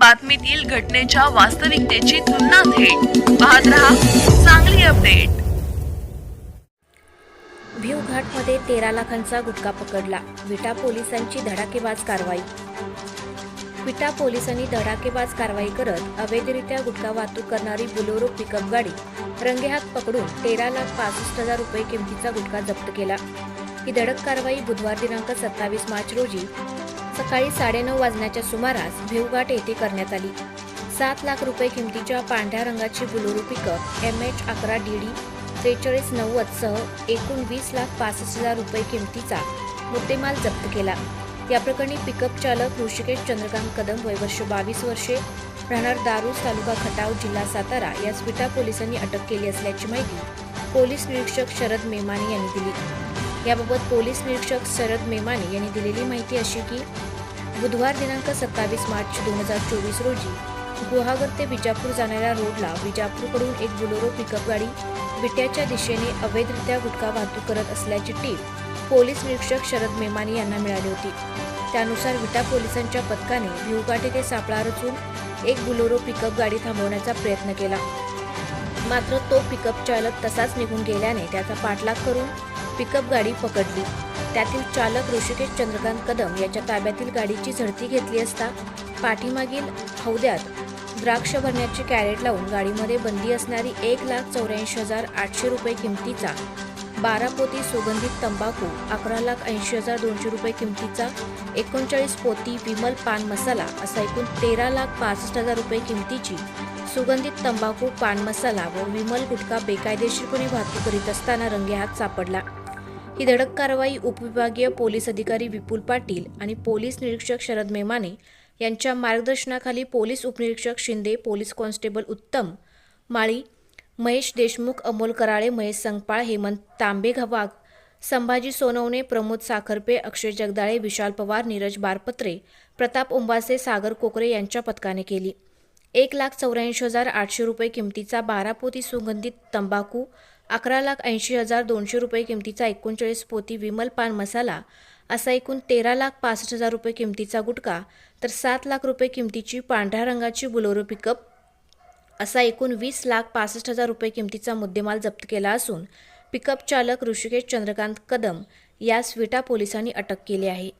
बातमीतील घटनेच्या वास्तविकतेची तुलना थेट पाहत रहा चांगली अपडेट. भिवघाटमध्ये तेरा लाखांचा गुटखा पकडला. विटा पोलिसांची धडाकेबाज कारवाई. विटा पोलिसांनी धडाकेबाज कारवाई करत अवैधरित्या गुटखा वाहतूक करणारी बुलोरो पिकअप गाडी रंगेहात पकडून तेरा लाख पासष्ट हजार रुपये किमतीचा गुटखा जप्त केला. ही धडक कारवाई बुधवार दिनांक सत्तावीस मार्च रोजी सकाळी साडेनऊ वाजण्याच्या सुमारास भिवघाट येथे करण्यात आली. सात लाख रुपये किमतीच्या पांढऱ्या रंगाची बुलोरू पिकअप एम एच अकरा डी डी त्रेचाळीस नव्वद सह एकूण वीस लाख पासष्ट हजार रुपये किमतीचा मुद्देमाल जप्त केला. या प्रकरणी पिकअप चालक ऋषिकेश चंद्रकांत कदम वय वर्ष बावीस वर्षे राहणार दारूस तालुका खटाव जिल्हा सातारा या स्विटा पोलिसांनी अटक केली असल्याची माहिती पोलीस निरीक्षक शरद मेमाने यांनी दिली. याबाबत पोलीस निरीक्षक शरद मेमाने यांनी दिलेली माहिती अशी की बुधवार दिनांक सत्तावीस मार्च दोन हजार चोवीस रोजी गुहागर ते विजापूर जाणाऱ्या रोडला विजापूरकडून एक बुलोरो पिकअप गाडी विट्याच्या दिशेने अवैधरित्या गुटखा वाहतूक करत असल्याची टीप पोलीस निरीक्षक शरद मेमानी यांना मिळाली होती. त्यानुसार विटा पोलिसांच्या पथकाने भिवघाटी ते सापळा रचून एक बुलोरो पिकअप गाडी थांबवण्याचा प्रयत्न केला. मात्र तो पिकअप चालक तसाच निघून गेल्याने त्याचा पाठलाग करून पिकअप गाडी पकडली. त्यातील चालक ऋषिकेश चंद्रकांत कदम याच्या ताब्यातील गाडीची झडती घेतली असता पाठीमागील हौद्यात द्राक्ष भरण्याची कॅरेट लावून गाडीमध्ये बंदी असणारी एक लाख चौऱ्याऐंशी हजार आठशे रुपये किमतीचा बारा पोती सुगंधित तंबाखू अकरा लाख ऐंशी हजार दोनशे रुपये किमतीचा एकोणचाळीस पोती विमल पान मसाला असा एकूण तेरा लाख पासष्ट हजार रुपये किमतीची सुगंधित तंबाखू पान मसाला व विमल गुटखा बेकायदेशीरपणे वाहतूक करीत असताना रंगेहात सापडला. ही धडक कारवाई उपविभागीय पोलीस अधिकारी विपुल पाटील आणि पोलीस निरीक्षक शरद मेमाने यांच्या मार्गदर्शनाखाली पोलीस उपनिरीक्षक शिंदे पोलीस कॉन्स्टेबल उत्तम माळी महेश देशमुख अमोल कराळे महेश संगपाळ हेमंत तांबे घवाग संभाजी सोनवणे प्रमोद साखरपे अक्षय जगदाळे विशाल पवार नीरज बारपत्रे प्रताप उंबासे सागर कोकरे यांच्या पथकाने केली. एक लाख चौऱ्याऐंशी हजार आठशे रुपये किमतीचा बारा पोती सुगंधित तंबाखू अकरा लाख ऐंशी हजार दोनशे रुपये किमतीचा एकोणचाळीस पोती विमल पान मसाला असा एकूण तेरा लाख पासष्ट हजार रुपये किमतीचा गुटखा तर सात लाख रुपये किमतीची पांढऱ्या रंगाची बुलोरो पिकअप असा एकूण वीस लाख पासष्ट हजार रुपये किमतीचा मुद्देमाल जप्त केला असून पिकअप चालक ऋषिकेश चंद्रकांत कदम यास विटा पोलिसांनी अटक केली आहे.